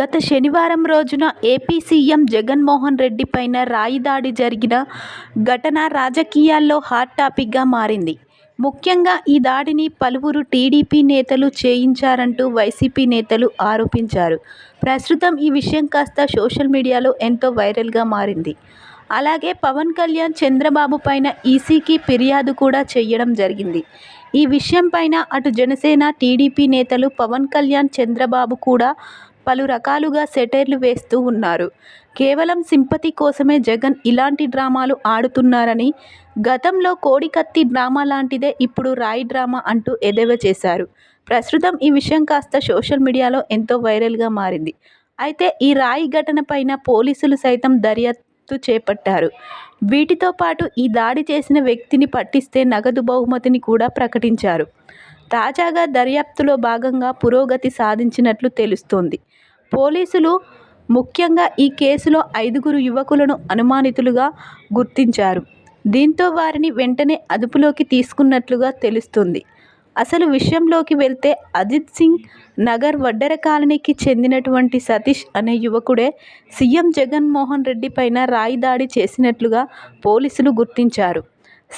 గత శనివారం రోజున ఏపీ సీఎం జగన్మోహన్ రెడ్డి పైన రాయి దాడి జరిగిన ఘటన రాజకీయాల్లో హాట్ టాపిక్గా మారింది. ముఖ్యంగా ఈ దాడిని పలువురు టీడీపీ నేతలు చేయించారంటూ వైసీపీ నేతలు ఆరోపించారు. ప్రస్తుతం ఈ విషయం కాస్త సోషల్ మీడియాలో ఎంతో వైరల్గా మారింది. అలాగే పవన్ కళ్యాణ్ చంద్రబాబు పైన ఈసీకి ఫిర్యాదు కూడా చేయడం జరిగింది. ఈ విషయం పైన అటు జనసేన టీడీపీ నేతలు పవన్ కళ్యాణ్ చంద్రబాబు కూడా పలు రకాలుగా సెటైర్లు వేస్తూ ఉన్నారు. కేవలం సింపతి కోసమే జగన్ ఇలాంటి డ్రామాలు ఆడుతున్నారని గతంలో కోడికత్తి డ్రామా లాంటిదే ఇప్పుడు రాయి డ్రామా అంటూ ఎదవ చేశారు. ప్రస్తుతం ఈ విషయం కాస్త సోషల్ మీడియాలో ఎంతో వైరల్గా మారింది. అయితే ఈ రాయి ఘటన పైన పోలీసులు సైతం దర్యాప్తు చేపట్టారు. వీటితో పాటు ఈ దాడి చేసిన వ్యక్తిని పట్టిస్తే నగదు బహుమతిని కూడా ప్రకటించారు. తాజాగా దర్యాప్తులో భాగంగా పురోగతి సాధించినట్లు తెలుస్తోంది. పోలీసులు ముఖ్యంగా ఈ కేసులో ఐదుగురు యువకులను అనుమానితులుగా గుర్తించారు. దీంతో వారిని వెంటనే అదుపులోకి తీసుకున్నట్లుగా తెలుస్తుంది. అసలు విషయంలోకి వెళ్తే అజిత్ సింగ్ నగర్ వడ్డెర కాలనీకి చెందినటువంటి సతీష్ అనే యువకుడే సీఎం జగన్మోహన్ రెడ్డి పైన రాయి దాడి చేసినట్లుగా పోలీసులు గుర్తించారు.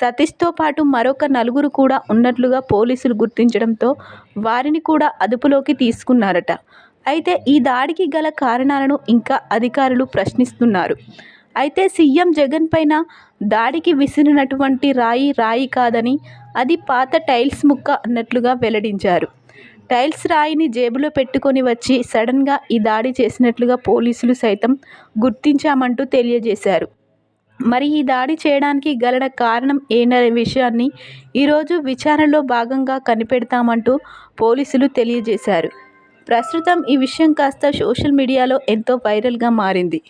సతీష్తో పాటు మరొక నలుగురు కూడా ఉన్నట్లుగా పోలీసులు గుర్తించడంతో వారిని కూడా అదుపులోకి తీసుకున్నారట. అయితే ఈ దాడికి గల కారణాలను ఇంకా అధికారులు ప్రశ్నిస్తున్నారు. అయితే సీఎం జగన్ పైన దాడికి విసిరినటువంటి రాయి రాయి కాదని అది పాత టైల్స్ ముక్క అన్నట్లుగా వెల్లడించారు. టైల్స్ రాయిని జేబులో పెట్టుకొని వచ్చి సడన్గా ఈ దాడి చేసినట్లుగా పోలీసులు సైతం గుర్తించామంటూ తెలియజేశారు. మరి ఈ దాడి చేయడానికి గల కారణం ఏంటనే విషయాన్ని ఈరోజు విచారణలో భాగంగా కనిపెడతామంటూ పోలీసులు తెలియజేశారు. ప్రస్తుతం ఈ విషయం కాస్త సోషల్ మీడియాలో ఎంతో వైరల్గా మారింది.